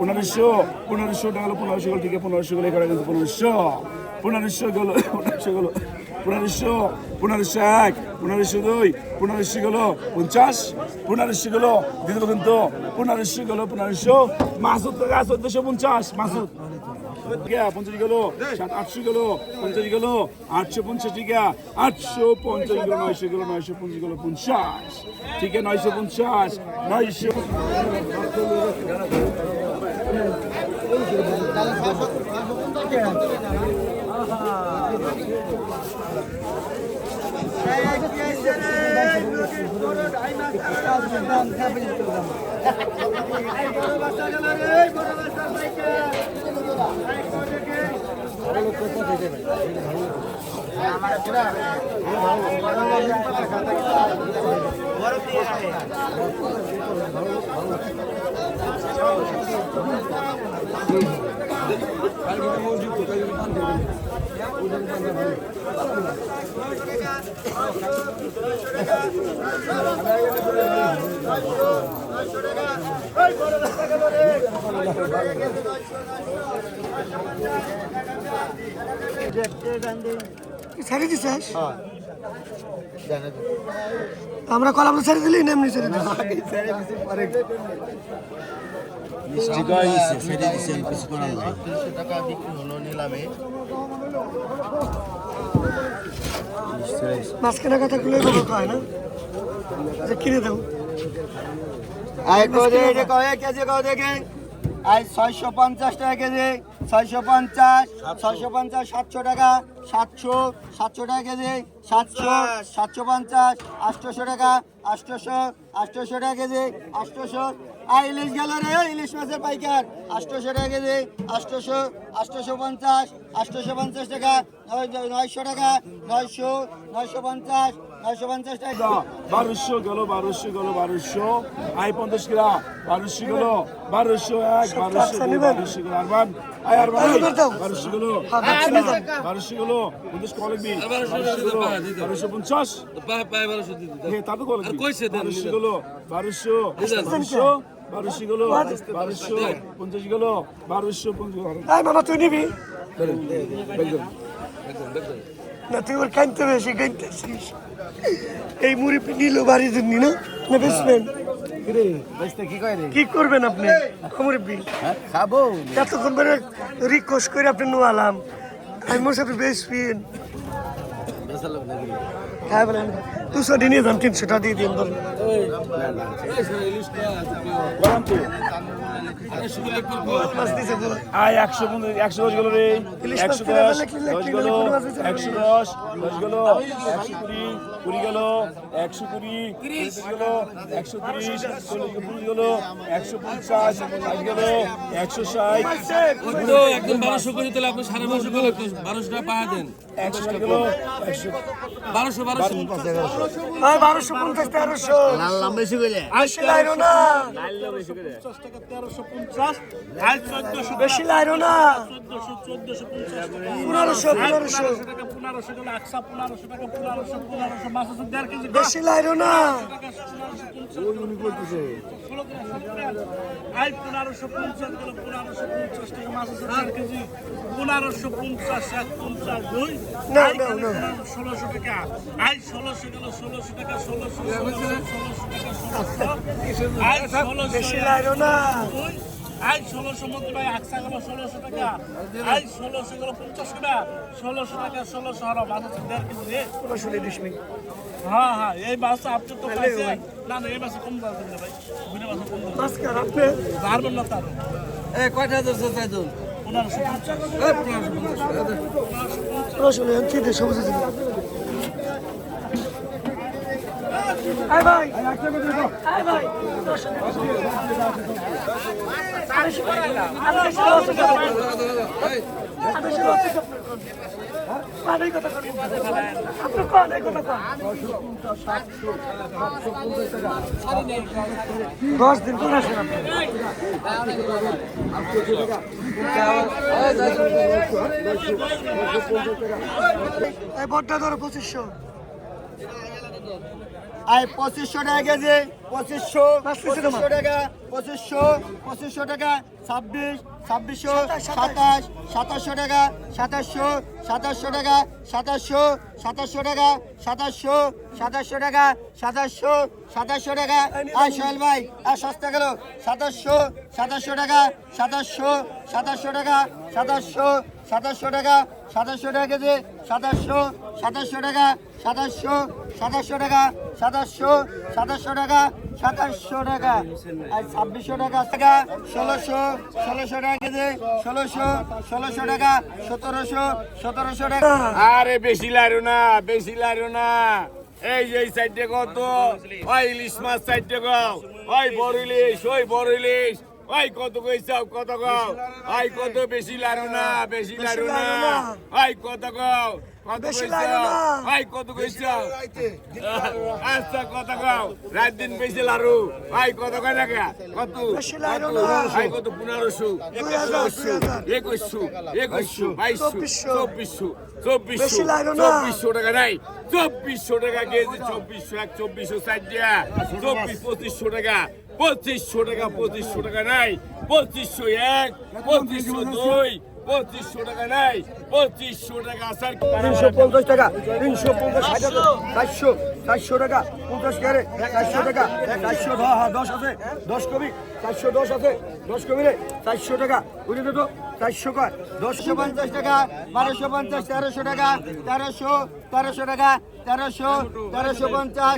পনেরোশো পনেরোশো হলো পনেরোশো গেলো ঠিক পনেরোশো গেলে এখানে কিন্তু পনেরোশো। পনেরোশো গেলো পনেরোশো গেলো, পনেরোশো পনেরোশো এক, পনেরোশো দুই, পনেরোশো গেলো, পঞ্চাশ, পনেরোশো গেলো দিয়ে দেবো কিন্তু পনেরোশো গেলো, পনেরোশো। মাসুদ চোদ্দশো পঞ্চাশ, মাসুদ। পঞ্চাশ গেল আটশো গেল, পঞ্চাশ গেল, আটশো পঞ্চাশ টিকা আটশো পঞ্চাশ গেল, নয়শো গেল, নয়শো পঞ্চাশ গেল, পঞ্চাশ। ঠিক আছে, নয়শো পঞ্চাশ, নয়শো ভালো ভালো ছেড়ে দিছিস আমরা কলাম ছেড়ে দিলি না এমনি ছেড়ে দিলি মিষ্টি গাই দিছে সেটা তিনশো টাকা কথা খুলে দেবো কয় না? যে কিনে দেবো। এটা কয়ে কেজি কও দেখে আই ছয়শো পঞ্চাশ টাকা কেজি, ছয়শো পঞ্চাশ ছয়শো পঞ্চাশ, সাতশো টাকা, সাতশো সাতশো টাকা কেজি, সাতশো সাতশো পঞ্চাশ, আটশোশো টাকা, আটশোশো আটশোশো টাকা কেজি, আটশোশো আর ইলিশ গেল রে ইলিশ মাছের পাইকার। আটশোশো টাকা কেজি আটশোশো আটশোশো পঞ্চাশ আটশোশো পঞ্চাশ টাকা নয়- নয়শো টাকা নয়শো নয়শো পঞ্চাশ নয়শো পঞ্চাশ টাকা। বারোশো গেল বারোশো গেল বারোশো। আই পঞ্চাশ কিলা বারোশো গেল বারোশো এক বারোশো বারোশো গেল আরবান। আই আরবান বারোশো গেল বারোশো গেল পঞ্চাশ কল লিখবি বারোশো গেল বারোশো পঞ্চাশ। হ্যাঁ কল লিখবি বারোশো গেল বারোশো। বারোশো। বারোশো গেল বারোশো পঞ্চাশ গেল বারোশো পঞ্চাশ আয় মামা তুই নিবি? না তুই ওর কানতে বেশি কানতেছিস এই মুড়ি নিল বাড়ির জন্য না? না বেসবেন কি করবেন আপনি? মুরব্বী। খাব। এতক্ষণ পরে রিকোয়েস্ট করে আপনি নোয়ালাম। আমি মোর সাথে বেসবেন হ্যাঁ বলেন দুশো দিন নিয়ে যান দিয়ে দিন ধরুন। আয় একশো একশো দশ গেল রে। একশো দশ দশ গেল একশো দশ দশ গেল একশো কুড়ি কুড়ি গেল একশো কুড়ি তিরিশ গেল একশো তিরিশ চল্লিশ কুড়ি গেল একশো পঞ্চাশ ষাট গেল একশো ষাট। একদম বারোশো করে তাহলে আপনি সাড়ে বারোশো বারোশো টাকা পাহা দেন একশো গেল একশো বারোশো বারোশো। বারোশো পঞ্চাশ তেরোশো। আল্লাহ বেশি কইলে। বেশি লাইরো না। বেশি লাইরো না। পনেরোশো পনেরোশো। বেশি লাইরো না। পনেরোশো পঞ্চাশ এক পঞ্চাশ দুই। না, না, না। ষোলোশো টাকা। আই ষোলোশো গেল ষোলোশো টাকা ষোলোশো ষোলোশো টাকা ষোলোশো। আই ষোলোশো বেশি আই ষোলোশো মধ্যে ভাই আকসা গেল ষোলোশো টাকা। আই ষোলোশো গেল পঞ্চাশ টাকা। ষোলোশো টাকা ষোলোশো হারা মাছ আছে দেড় কেজি রে। পনেরোশো ডিশ মিনিট। হ্যাঁ হ্যাঁ এই মাছটা আপনি তো পাইছে। না না এই মাছে কম দাম দিন ভাই। বুঝে মাছে কম দাম। মাস্কার আপনি? পারবেন না তার। এ কয়টা দশ পনেরোশো পঞ্চাশ। পনেরোশো দশ দিন করে আসেন আপনি বড্ডা ধরো পঁচিশশো। আয় পঁচিশশো টাকা কেজি পঁচিশশো পাঁচ পঁচিশশো টাকা পঁচিশশো পঁচিশশো টাকা ছাব্বিশ ছাব্বিশশো সাতাশ সাতাশশো টাকা সাতাশশো সাতাশশো টাকা সাতাশশো সাতাশশো টাকা সাতাশশো সাতাশশো টাকা সাতাশশো সাতাশশো টাকা আর সোহেল ভাই আর সস্তা গেল সাতাশশো সাতাশশো টাকা সাতাশশো সাতাশশো টাকা সাতাশশো সাতাশশো টাকা সাতাশশো টাকা কেজি সাতাশশো সাতাশশো টাকা সাতাশশো সাতাশশো টাকা সাতাশশো সাতাশশো টাকা সাতাশশো টাকা। আর ছাব্বিশশো টাকা টাকা ষোলোশো ষোলোশো টাকা কেজি ষোলোশো ষোলোশো টাকা সতেরোশো সতেরোশো টাকা। আরে বেশি লাইরো না বেশি লাইরো না। এই এই সাইডে কত? ওই ইলিশ মাছ সাইডে গাও ওই বড় ইলিশ ওই বড় ইলিশ। ওই কত কইছাও কত গাও ওই কত বেশি লাইরো না বেশি লাইরো না। ওই কত গাও কইছাও ওই কত আচ্ছা কত গাও রাত দিন বেশি লারু ওই কত? কত? ওই কত? চব্বিশশো। চব্বিশশো। বেশি না। চব্বিশশো টাকা নাই। চব্বিশশো টাকা কেজি চব্বিশশো এক চব্বিশশো ষাট টাকা চব্বিশ পঁচিশশো টাকা। পঁচিশশো টাকা পঁচিশশো টাকা নাই। পঁচিশশো এক পঁচিশশো দুই পঁচিশশো টাকা নাই। পঁচিশশো টাকা তিনশো পঞ্চাশ টাকা তিনশো পঞ্চাশ চারশো চারশো টাকা পঞ্চাশ ক্যারে চারশো টাকা চারশো দশ আছে দশ কবি চারশো দশ আছে দশ কবি রে চারশো টাকা বুঝলি তো চারশো কয়? দশশো পঞ্চাশ টাকা বারোশো পঞ্চাশ তেরোশো টাকা তেরোশো তেরোশো টাকা তেরোশো তেরোশো পঞ্চাশ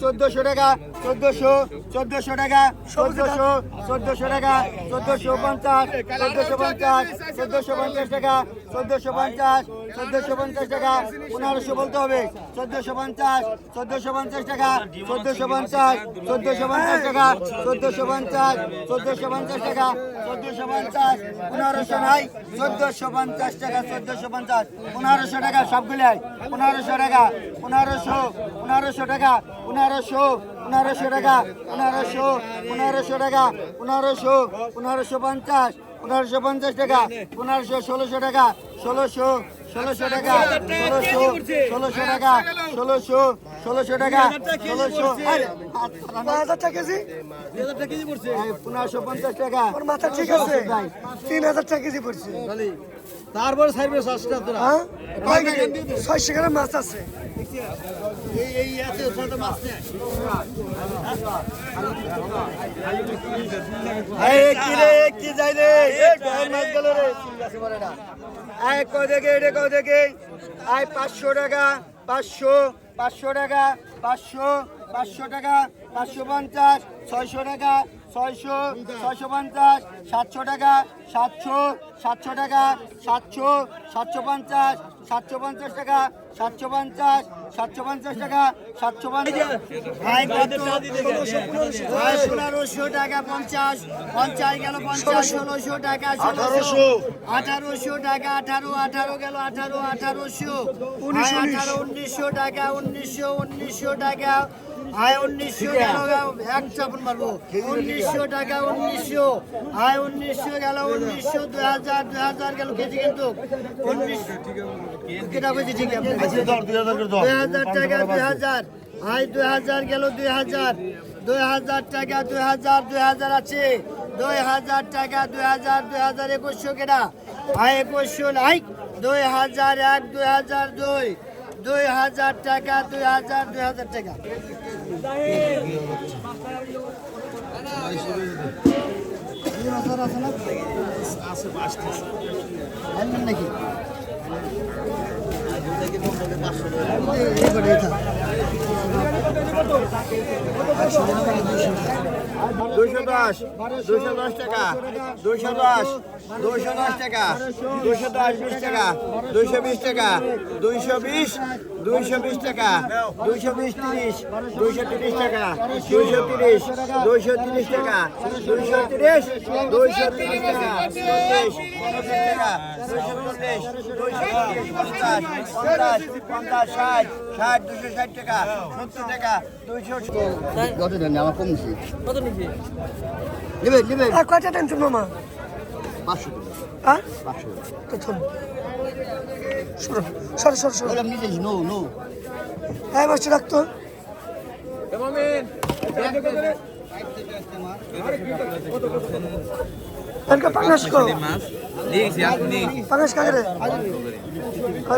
চোদ্দোশো টাকা চোদ্দোশো চোদ্দোশো টাকা, চোদ্দোশো চোদ্দোশো টাকা, চোদ্দোশো পঞ্চাশ চোদ্দোশো পঞ্চাশ চোদ্দোশো পঞ্চাশ টাকা, চোদ্দোশো পঞ্চাশ চোদ্দোশো পঞ্চাশ টাকা, পনেরোশো বলতে হবে। চোদ্দোশো পঞ্চাশ চোদ্দোশো পঞ্চাশ টাকা, চোদ্দোশো পঞ্চাশ চোদ্দোশো পঞ্চাশ টাকা, চোদ্দোশো পঞ্চাশ চোদ্দোশো পঞ্চাশ টাকা, চোদ্দোশো পঞ্চাশ, পনেরোশো নাই, চোদ্দোশো পঞ্চাশ টাকা, চোদ্দোশো পঞ্চাশ, পনেরোশো টাকা, সবগুলাই, পনেরোশো টাকা, পনেরোশো পনেরোশো টাকা, পনেরোশো পনেরোশো টাকা পনেরোশো পনেরোশো টাকা পনেরোশো পনেরোশো পঞ্চাশ পনেরোশো পঞ্চাশ টাকা পনেরোশো ষোলোশো টাকা ষোলোশো ষোলোশো টাকা ষোলোশো ষোলোশো টাকা ষোলোশো ষোলোশো টাকা ষোলোশো পনেরোশো পঞ্চাশ টাকা ঠিক আছে তিন হাজার টাকা কেজি পড়ছে তারপরে সাইবে সস্তা তোরা হ্যাঁ? কয় কেজি? ছয়শো গ্রাম মাছ আছে। এই এই আছে ছোট মাছ নেই। এই কি রে কি যাই রে? এই ডর মাছ গেল রে। সিঙ্গাসে বলে না আয় কো দেখে এটা কো দেখে আয় পাঁচশো টাকা পাঁচশো পাঁচশো টাকা পাঁচশো পাঁচশো টাকা পাঁচশো পঞ্চাশ ছয়শো টাকা ছয়শো ছয়শো পঞ্চাশ সাতশো টাকা সাতশো সাতশো টাকা সাতশো সাতশো পঞ্চাশ সাতশো পঞ্চাশ টাকা সাতশো পঞ্চাশ সাতশো পঞ্চাশ টাকা সাতশো পঞ্চাশ। আয় কত? পনেরোশো টাকা পঞ্চাশ পঞ্চাশ গেল পঞ্চাশ ষোলোশো টাকা ষোলোশো। আঠারোশো টাকা আঠারো আঠারো গেল আঠারো আঠারোশো। আঠারো উনিশশো টাকা উনিশশো উনিশশো টাকা আয় উনিশশো গেল এক চাপন মারবো উনিশশো টাকা উনিশশো আয় উনিশশো গেল উনিশশো দুই হাজার দুই হাজার গেল কেজি কিন্তু উনিশশো দুই হাজার টাকা দুই হাজার আয় দুই হাজার গেল দুই হাজার দুই হাজার টাকা দুই হাজার দুই হাজার আছে দুই হাজার টাকা দুই হাজার দুই হাজার একুশশো কেটা আয় একুশশো নাই দুই হাজার এক দুই হাজার দুই দুই হাজার টাকা দুই হাজার দুই হাজার টাকা। নাকি দশ দুইশো দশ টাকা দুইশো দশ দুইশো দশ টাকা দুইশো দশ বিশ টাকা দুইশো বিশ টাকা দুইশো বিশ দুইশো বিশ টাকা দুইশো বিশ তিরিশ দুইশো তিরিশ টাকা দুইশো তিরিশ দুইশো তিরিশ টাকা দুইশো তিরিশ দুইশো তিরিশ টাকা চল্লিশ পঞ্চাশ টাকা দুইশো চল্লিশ দুইশো পঞ্চাশ পঞ্চাশ পঞ্চাশ ষাট ষাট দুইশো ষাট টাকা সত্তর টাকা দুইশো কত দেন আমার কমছি কত নিবি? নেবে নেবে। আর টেনশন মামা? সরো সরো সরো সরো। ওটা নিজে নো নো। হ্যাঁ মাছটা রাখতো পাঙ্গাস পাঙ্গাস কাকে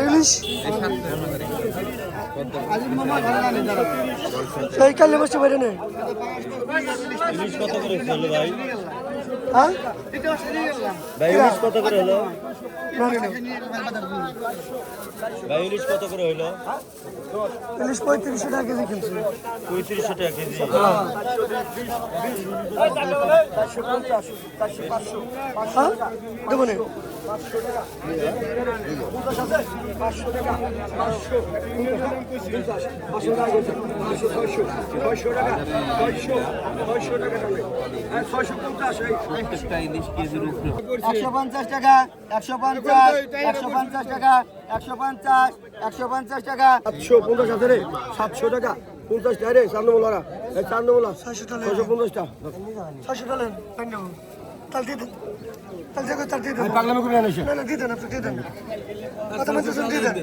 ইলিশ? সেই কালে বসে বাইরে নেই ইলিশ কত করে ভাই ভাই ইলিশ কত করে হলো। ভাই ইলিশ কত করে হলো? ইলিশ পঁয়ত্রিশশো টাকা কেজি কিনছে। পঁয়ত্রিশশো টাকা কেজি। হ্যাঁ দেবো নে একশো পঞ্চাশ টাকা একশো পঞ্চাশ একশো পঞ্চাশ টাকা একশো পঞ্চাশ একশো পঞ্চাশ টাকা। সাতশো পঞ্চাশ আছে রে সাতশো টাকা। পঞ্চাশ টাকা রে চার নম্বর চার নম্বর ছয়শো টাকা ছয়শো পঞ্চাশ টাকা ছয়শো টাকা দিয়ে দেন তাল দিয়ে দেন না না দিয়ে দেন আপনি দিয়ে দেন কথা বলতেছেন দিয়ে দেন